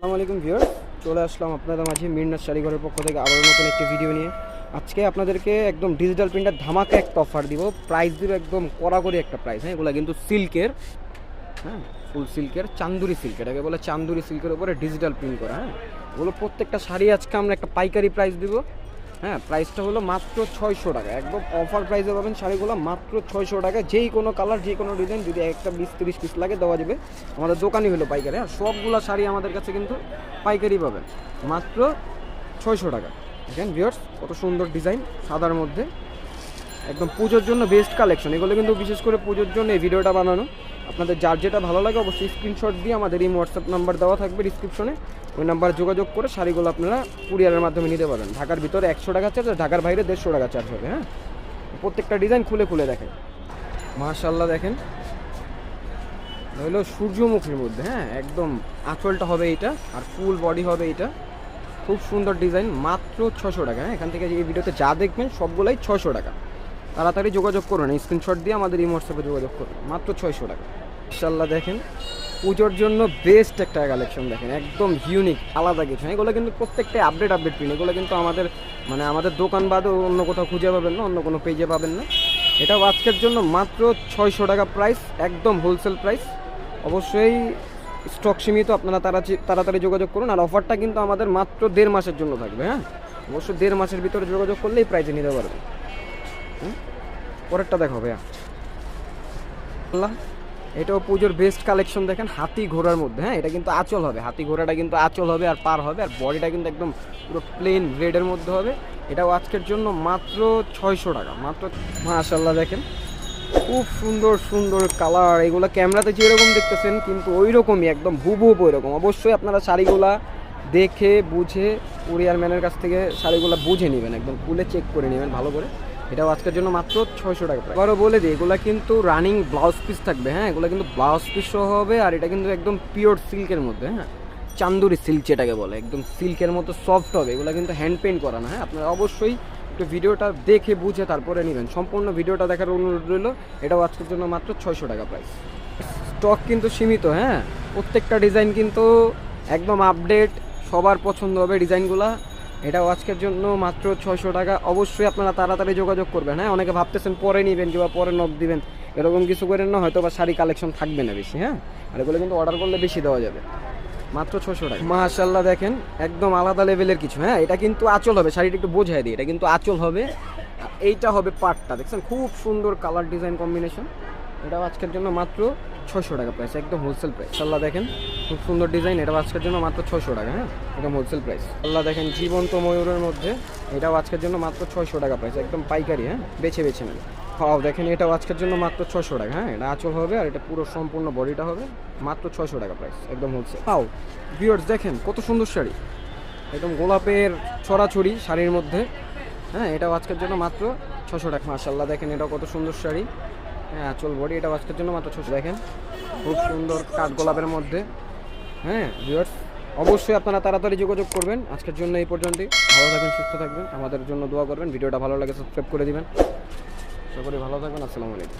আসসালামু আলাইকুম ভিউয়ার্স, চলে আসলাম আপনাদের মাঝে মিরনাথ শাড়িঘরের পক্ষ থেকে আবারও নতুন একটি ভিডিও নিয়ে। আজকে আপনাদেরকে একদম ডিজিটাল প্রিন্টার ধামাকে একটা অফার দিব। প্রাইস দিব একদম কড়াকড়ি একটা প্রাইস হ্যাঁ এগুলো কিন্তু সিল্কের হ্যাঁ ফুল সিল্কের চান্দুরি সিল্কের এটাকে বলে চান্দুরি সিল্কের উপরে ডিজিটাল প্রিন্ট করা হ্যাঁ। ওগুলো প্রত্যেকটা শাড়ি আজকে আমরা একটা পাইকারি প্রাইস দিব। হ্যাঁ প্রাইসটা হলো মাত্র ছয়শো টাকা। একদম অফার প্রাইসে পাবেন শাড়িগুলো মাত্র ছয়শো টাকা। যেই কোনো কালার যে কোনো ডিজাইন যদি একটা বিশ তিরিশ পিস লাগে দেওয়া যাবে। আমাদের দোকানই হলো পাইকারি। আর সবগুলো শাড়ি আমাদের কাছে কিন্তু পাইকারি পাবেন। মাত্র ছয়শো টাকা। দেখেন ভিউয়ার্স কত সুন্দর ডিজাইন সাদার মধ্যে। একদম পুজোর জন্য বেস্ট কালেকশন এগুলো কিন্তু বিশেষ করে পুজোর জন্য এই ভিডিওটা বানানো। আপনাদের যার যেটা ভালো লাগে অবশ্যই স্ক্রিনশট দিয়ে আমাদের এই হোয়াটসঅ্যাপ নাম্বার দেওয়া থাকবে ডিসক্রিপশনে ওই নাম্বার যোগাযোগ করে শাড়িগুলো আপনারা কুরিয়ারের মাধ্যমে নিতে পারেন। ঢাকার ভিতরে একশো টাকা চার্জ আর ঢাকার বাইরে দেড়শো টাকা চার্জ হবে হ্যাঁ? প্রত্যেকটা ডিজাইন খুলে খুলে দেখেন। মাশাল্লাহ দেখেন। হলো সূর্যমুখীর মধ্যে হ্যাঁ? একদম আঁচলটা হবে এইটা, আর ফুল বডি হবে এইটা। খুব সুন্দর ডিজাইন মাত্র ছশো টাকা হ্যাঁ? এখান থেকে এই ভিডিওতে যা দেখবেন সবগুলাই ছশো টাকা। তাড়াতাড়ি যোগাযোগ করুন স্ক্রিনশট দিয়ে আমাদের এই হোয়াটসঅ্যাপে যোগাযোগ করুন, মাত্র ছয়শো টাকা। ইনশাল্লাহ দেখেন। পুজোর জন্য বেস্ট একটা কালেকশন দেখেন, একদম ইউনিক আলাদা কিছু এগুলো কিন্তু প্রত্যেকটা আপডেট আপডেট প্রিন্ট এগুলো কিন্তু আমাদের মানে আমাদের দোকান বাদে অন্য কোথাও খুঁজে পাবেন না, অন্য কোনো পেজে পাবেন না। এটাও আজকের জন্য মাত্র ছয়শো টাকা প্রাইস একদম হোলসেল প্রাইস অবশ্যই স্টক সীমিত, আপনারা তাড়াতাড়ি তাড়াতাড়ি যোগাযোগ করুন। আর অফারটা কিন্তু আমাদের মাত্র দেড় মাসের জন্য থাকবে হ্যাঁ? অবশ্যই দেড় মাসের ভিতরে যোগাযোগ করলেই প্রাইসে নিতে পারবেন? পরেরটা দেখো ভাইয়া। আল্লাহ। এটাও পুজোর বেস্ট কালেকশন দেখেন, হাতি ঘোড়ার মধ্যে হ্যাঁ? এটা কিন্তু আঁচল হবে। হাতি ঘোড়াটা কিন্তু আঁচল হবে আর পার হবে, আর বডিটা কিন্তু একদম পুরো প্লেন রেডের মধ্যে হবে। এটাও আজকের জন্য মাত্র ছয়শো টাকা, মাত্র মাশাল্লাহ দেখেন। খুব সুন্দর সুন্দর কালার এগুলো ক্যামেরাতে যেরকম দেখতেছেন, কিন্তু ওই রকমই একদম হুবহুব ওই রকম অবশ্যই আপনারা শাড়িগুলা দেখে, বুঝে, কুরিয়ার ম্যানের কাছ থেকে শাড়িগুলো বুঝে নেবেন, একদম খুলে চেক করে নেবেন ভালো করে। এটাও আজকের জন্য মাত্র ছয়শো টাকা। আবারও বলে দিই, এগুলো কিন্তু রানিং ব্লাউজ পিস থাকবে হ্যাঁ? এগুলো কিন্তু ব্লাউজ পিস সহ হবে, আর এটা কিন্তু একদম পিওর সিল্কের মধ্যে হ্যাঁ? চান্দুরি সিল্ক যেটাকে বলে, একদম সিল্কের মতো সফট হবে, এগুলো কিন্তু হ্যান্ড পেন্ট করা না হ্যাঁ? আপনারা অবশ্যই একটু ভিডিওটা দেখে বুঝে তারপরে নেবেন। সম্পূর্ণ ভিডিওটা দেখার অনুরোধ রইল, এটাও আজকের জন্য মাত্র ছয়শো টাকা প্রাইস স্টক কিন্তু সীমিত হ্যাঁ? প্রত্যেকটা ডিজাইন কিন্তু একদম আপডেট সবার পছন্দ হবে ডিজাইনগুলা এটাও আজকের জন্য মাত্র ছয়শো টাকা। অবশ্যই আপনারা তাড়াতাড়ি যোগাযোগ করবেন হ্যাঁ? অনেকে ভাবতেছেন পরে নেবেন কিংবা পরে নক দিবেন। এরকম কিছু করেন না, হয়তো বা শাড়ি কালেকশন থাকবে না বেশি হ্যাঁ? আর এগুলো কিন্তু অর্ডার করলে বেশি দেওয়া যাবে। মাত্র ছশো টাকা। মাশাল্লাহ দেখেন একদম আলাদা লেভেলের কিছু হ্যাঁ? এটা কিন্তু আঁচল হবে, শাড়িটা একটু বোঝাই দিই। এটা কিন্তু আঁচল হবে, এইটা হবে পাটটা। দেখছেন, খুব সুন্দর কালার ডিজাইন কম্বিনেশন এটাও আজকের জন্য মাত্র ছশো টাকা প্রাইস একদম হোলসেল প্রাইস আল্লাহ দেখেন। খুব সুন্দর ডিজাইন, এটাও আজকের জন্য মাত্র ছশো টাকা হ্যাঁ? এটা হোলসেল প্রাইস আল্লাহ দেখেন, জীবন্ত ময়ূরের মধ্যে এটাও আজকের জন্য মাত্র ছয়শো টাকা প্রাইস একদম পাইকারি হ্যাঁ? বেছে বেছে নেবে হাও দেখেন, এটাও আজকের জন্য মাত্র ছশো টাকা হ্যাঁ? এটা আঁচল হবে আর এটা পুরো সম্পূর্ণ বডিটা হবে মাত্র ছয়শো টাকা প্রাইস একদম হোলসেল হাও ভিউয়ার্স দেখেন, কত সুন্দর শাড়ি। একদম গোলাপের ছড়াছড়ি শাড়ির মধ্যে হ্যাঁ? এটাও আজকের জন্য মাত্র ছশো টাকা। মাশাল্লাহ দেখেন, এটাও কত সুন্দর শাড়ি। হ্যাঁ আঁচল বডি, এটাও আজকের জন্য মাত্র ছশো দেখেন, খুব সুন্দর কাঠ গোলাপের মধ্যে হ্যাঁ ভিউয়ার্স অবশ্যই আপনারা তাড়াতাড়ি যোগাযোগ করবেন। আজকের জন্য এই পর্যন্তই। ভালো থাকবেন, সুস্থ থাকবেন। আমাদের জন্য দোয়া করবেন। ভিডিওটা ভালো লাগে সাবস্ক্রাইব করে দিবেন। সকলে ভালো থাকবেন। আসসালামু আলাইকুম।